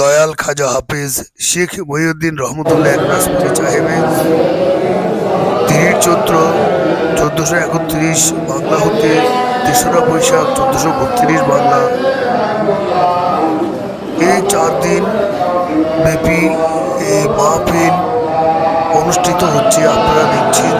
দয়াল খাজা হাফিজ শেখ মহিউদ্দিন রহমতুল্লাহ একরাজপুরি সাহেবের তিরিশ চৈত্র চোদ্দোশো একত্রিশ বাংলা হতে তেসরা বৈশাখ চোদ্দোশো বত্রিশ বাংলা। এই চার দিন ব্যাপী এই মাহফিল অনুষ্ঠিত হচ্ছে, আপনারা দেখছেন।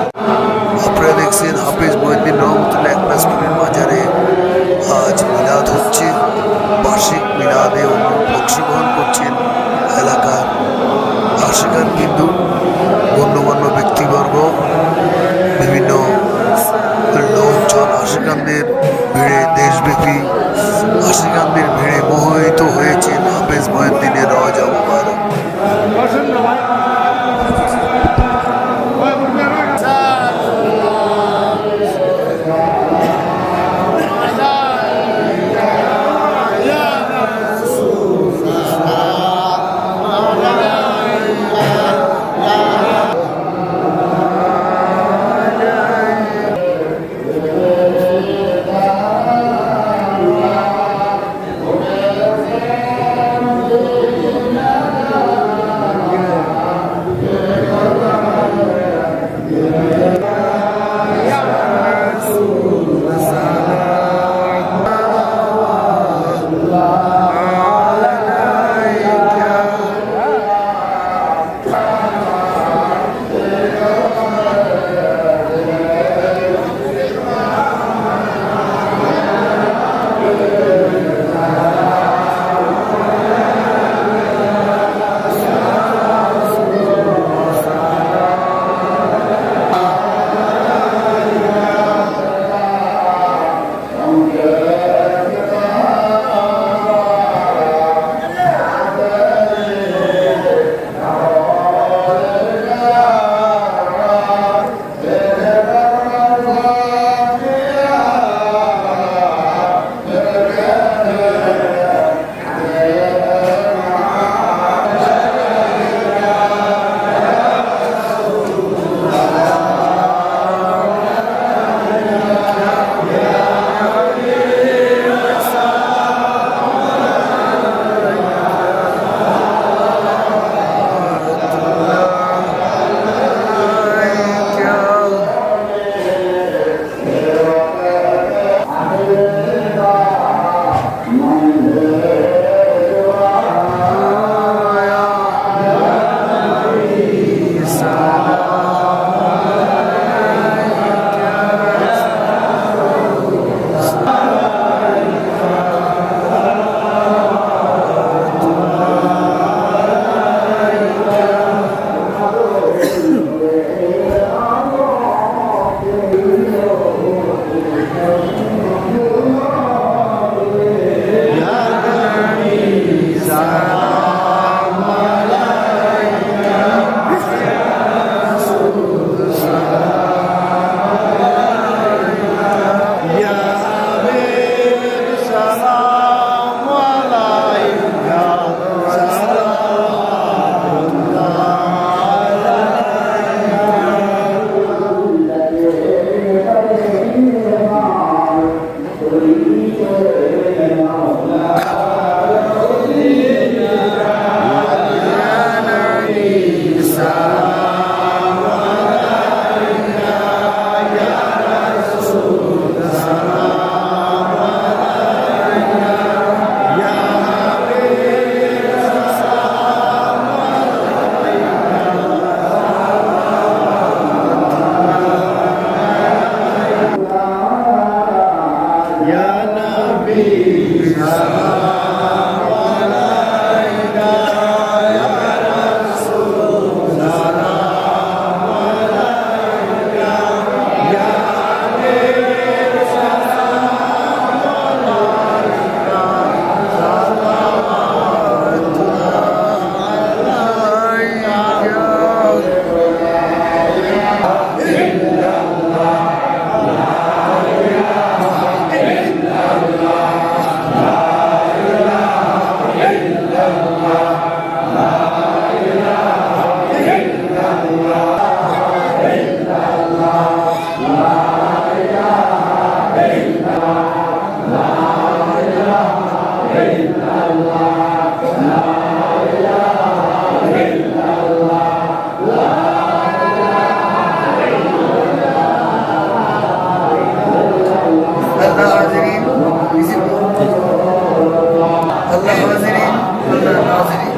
আল্লাহ হাজিরিন আল্লাহ নাজিরিন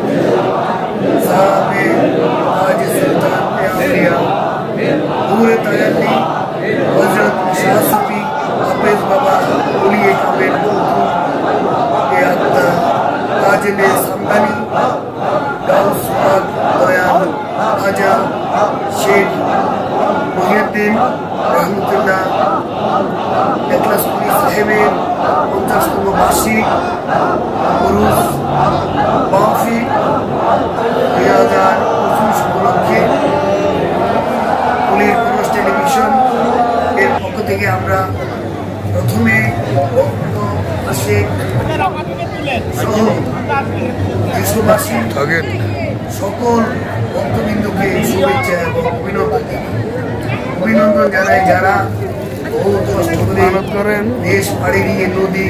সাহাবে আজ সুলতান আউলিয়া নূর তাজাল্লি হযরত শাহ সুফি হাফেজ বাবা উলিয়ে কামেল এ আত্মা তাজলে সামদানি গাউস পাক দয়াল খাজা শেখ মহিউদ্দিন রহমতুল্লাহ একলাসপুরি সাহেবের পঞ্চাশতম বার্ষিক পুরুষ হাজার পঁচিশ উপলক্ষে পুলির এর পক্ষ থেকে আমরা প্রথমে বক্তব্য শেখ সহ সকল ভক্তবিন্দুকে শুভেচ্ছা এবং অভিনন্দন অভিনন্দন জানাই যারা বহু কষ্ট করে মানত করেন দেশ পাড়ি দিয়ে নদী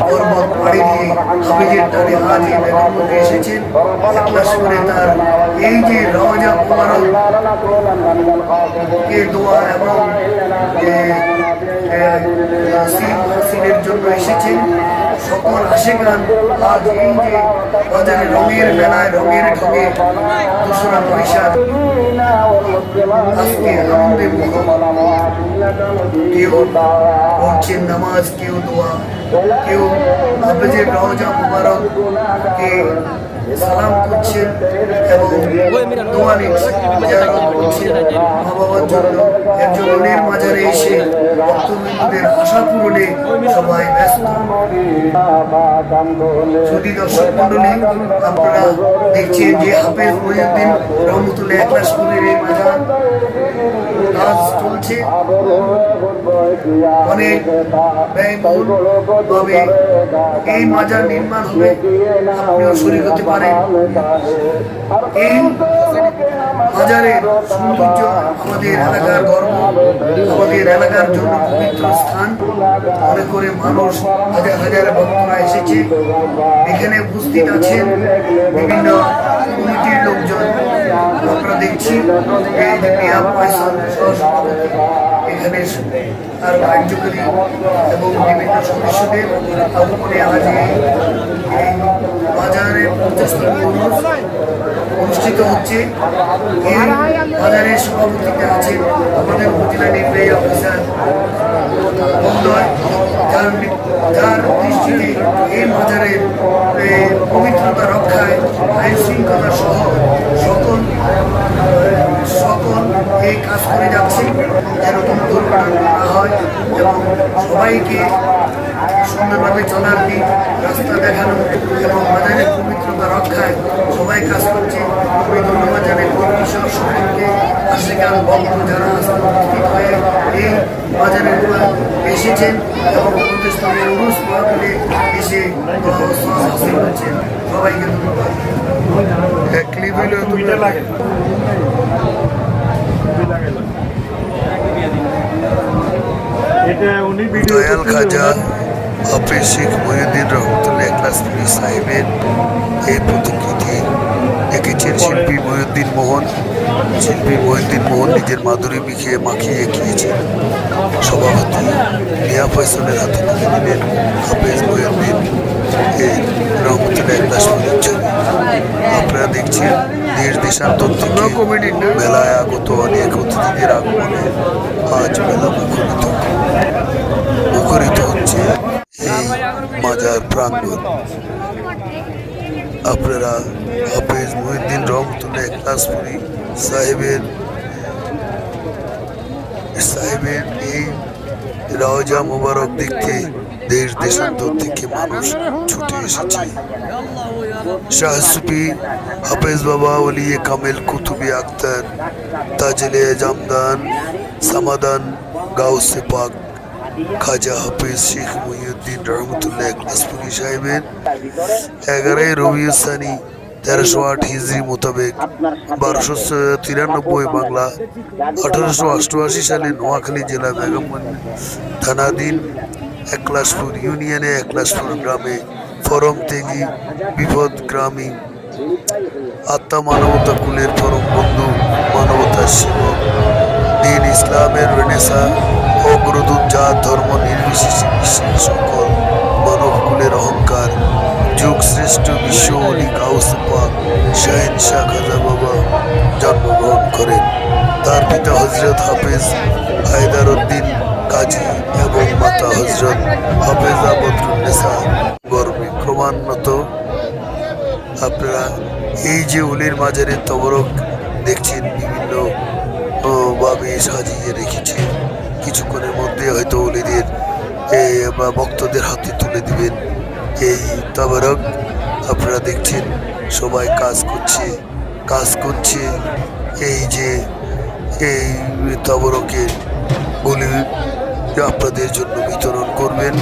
পর্বত পাড়ি দিয়ে হাবিজের টানে আজ এই মেলার মধ্যে এসেছেন একলাস করে তার এই যে রওজা মোবারক কে দোয়া এবং এ, এ, সিল হাসিলের জন্য এসেছেন সকল আশেগান আজ এই যে বাজারে রঙের মেলায় রঙের ঢঙে দোসরা বৈশাখ আজকে আনন্দে মুখর কেউ পড়ছেন নামাজ কেউ দোয়া, কেউ হাফেজের রওজা মুবারক, কে সালাম করছেন এবং দোয়া নিচ্ছেন মা জন্য একজন অনের মাজারে এসে ভক্তবৃন্দদের আশা পূরণে সবাই ব্যস্ত। যদি দর্শক মন্ডলী আপনারা দেখছেন যে হাফেজ মহিউদ্দিন রহমতুল্লাহ একলাসপুরের এই মাজার কাজ চলছে। অনেক ব্যয়বহুল তবে এই মাজার নির্মাণ হবে। আপনিও শরীর হতে পারেন। এই মাজারের সৌন্দর্য আমাদের এলাকার গর্ব, আমাদের এলাকার জন্য পবিত্র স্থান। মনে করে মানুষ হাজার হাজার ভক্তরা এসেছে। এখানে উপস্থিত আছেন বিভিন্ন কমিটির লোকজন। আমরা দেখছি এখানে তার কার্যকরী এবং বিভিন্ন সদস্যদের আহ্বানে আজ এই বাজারের পঞ্চাশতম অনুষ্ঠিত হচ্ছে। এই বাজারের সভাপতিতে আছেন আমাদের উপজেলা নির্বাহী অফিসার মহোদয় যার দৃষ্টিতে এই বাজারের পবিত্রতা রক্ষায় আইন শৃঙ্খলা সহ সকল সকল এই কাজ করে যাচ্ছে যেন কোনো দুর্ঘটনা না হয় এবং সবাইকে সুন্দরভাবে চলার দিক রাস্তা দেখানো এবং বাজারের পবিত্রতা রক্ষায় সবাই কাজ করছে। আমি ধন্যবাদ জানাই কর্মীসহ সকলকে আশিকাল বন্ধ যারা আজকে উপস্থিত হয়ে এই বাজারে এসেছেন এবং প্রতিষ্ঠানের উরুস মহাপুরে এসে হাসিল করছেন সবাইকে ধন্যবাদ। এক ক্লিপ হইলেও তুলে লাগে। ভিডিও দয়াল খাজা হাফিজ শেখ মহিউদ্দিন রহমতুল্লাহ একলাসপুরি সাহেবের এই প্রতিকৃতি। এঁকেছেন শিল্পী মহিউদ্দিন মোহন। শিল্পী মহিউদ্দিন মোহন নিজের মাধুরী মিখিয়ে মাখিয়ে এঁকিয়েছেন। সভাপতি মিয়া ফয়সলের হাতে তুলে দিলেন হাফেজ মহিউদ্দিন এই রহমতুল্লাহ একলাসপুরের ছবি আপনারা দেখছেন দেশ দেশান্তর থেকে মেলায় আগত অনেক অতিথিদের আগমনে আজ মেলা মুখরিত। মুখরিত হচ্ছে এই মাজার প্রাঙ্গণ। আপনারা হাফেজ মহিউদ্দিন রহমতুল্লাহ একলাসপুরি সাহেবের সাহেবের এই রওজা মোবারক দেখতে দেশ দেশান্তর থেকে মানুষ ছুটে এসেছে। শাহ সুফি হাফেজ বাবা ওলিয়ে কামেল কুতুবি আক্তার তাজেলে জামদান সামাদান গাউসে পাক খাজা হাফেজ শেখ মহিউদ্দিন রহমতুল্লাহ একলাসপুরি সাহেবের এগারোই রবিউসানি তেরোশো আট হিজড়ি মোতাবেক বারোশো তিরানব্বই বাংলা আঠারোশো অষ্টআশি সালে নোয়াখালী জেলা বেগমগঞ্জ থানাধীন একলাসপুর ইউনিয়নে একলাসপুর গ্রামে ফরম তেগি বিপদ গ্রামী, আত্মা মানবতা কুলের পরম বন্ধু মানবতার সেবক দিন ইসলামের রেনেসা, অগ্রদূত জাত, ধর্ম নির্বিশেষে বিশ্বের সকল মানব কুলের অহংকার। যুগ শ্রেষ্ঠ বিশ্ব অলি গাউস পাক, শাহিন শাহ খাজা বাবা জন্মগ্রহণ করেন। তার পিতা হজরত হাফেজ হায়দার উদ্দিন কাজী এবং মাতা হজরত হাফেজা বদরুন্নেসা গর্বে ক্রমান্বত। আপনারা এই যে উলির মাজারের তবরক দেখছেন, বিভিন্ন ভাবে সাজিয়ে রেখেছে কিছুক্ষণের মধ্যে হয়তো উলিদের বা ভক্তদের হাতে তুলে দিবেন এই তবরক। আপনারা দেখছেন, সবাই কাজ করছে কাজ করছে। এই যে, এই তবরকের আপনাদের জন্য বিতরণ করবেন।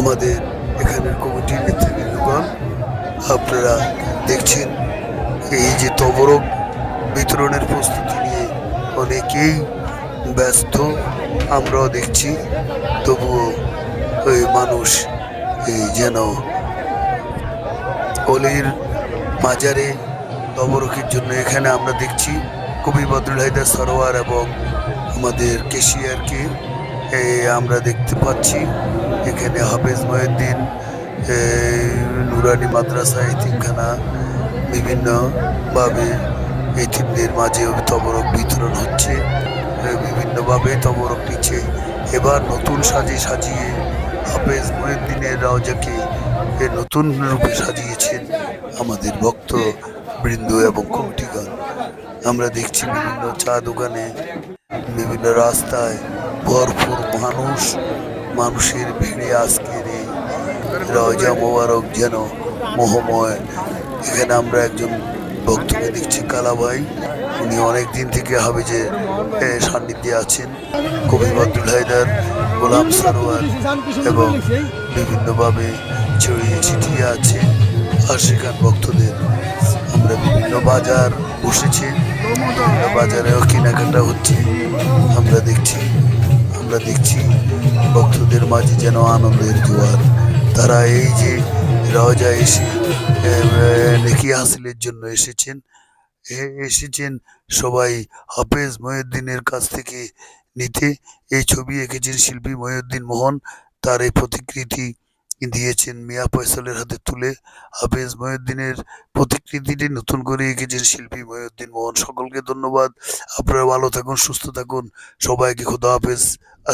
আমাদের এখানের কমিটির নেতৃবৃন্দগণ, আপনারা দেখছেন এই যে তবরক বিতরণের প্রস্তুতি নিয়ে অনেকেই ব্যস্ত, আমরাও দেখছি। তবুও ওই মানুষ এই যেন অলির মাজারে তবরকের জন্য এখানে আমরা দেখছি কবি বদরুল হায়দার সরোয়ার এবং আমাদের কেশিয়ারকে। এ, আমরা দেখতে পাচ্ছি এখানে হাফেজ মহিউদ্দিন নুরানি মাদ্রাসা এতিমখানা বিভিন্নভাবে এতিমদের মাঝে তবরক বিতরণ হচ্ছে। বিভিন্নভাবে তবরক নিচ্ছে। এবার নতুন সাজে সাজিয়ে হাফেজ মহিউদ্দিনের রওজাকে এ নতুন রূপে সাজিয়েছেন আমাদের ভক্ত বৃন্দ এবং কমিটিগণ। আমরা দেখছি বিভিন্ন চা দোকানে বিভিন্ন রাস্তায় ভরপুর মানুষ, মানুষের ভিড়ে আজকের এই রজা মোবারক যেন মোহময়। এখানে আমরা একজন ভক্তকে দেখছি কালাভাই উনি অনেক দিন থেকে হাবিজে সান্নিধ্যে আছেন। কবি আব্দুল হায়দার, গোলাম সরোয়ার এবং বিভিন্নভাবে ছড়িয়ে ছিটিয়ে আছে আর সেখান ভক্তদের। আমরা বিভিন্ন বাজার বসেছি বাজারেও কেনাকাটা হচ্ছে, আমরা দেখছি। আমরা দেখছি। ভক্তদের মাঝে যেন আনন্দের জোয়ার। তারা এই যে রাজা এসে নেকি হাসিলের জন্য এসেছেন এসেছেন সবাই হাফেজ মহিউদ্দিনের কাছ থেকে নিতে। এই ছবি এঁকেছেন শিল্পী মহিউদ্দিন মোহন। তার এই প্রতিকৃতি দিয়েছেন মিয়া ফয়সালের হাতে তুলে। হাফেজ মহিউদ্দিনের প্রতিকৃতিটি নতুন করে এঁকেছেন শিল্পী মহিউদ্দিন মোহন। সকলকে ধন্যবাদ। আপনারা ভালো থাকুন, সুস্থ থাকুন। সবাইকে খোদা হাফেজ।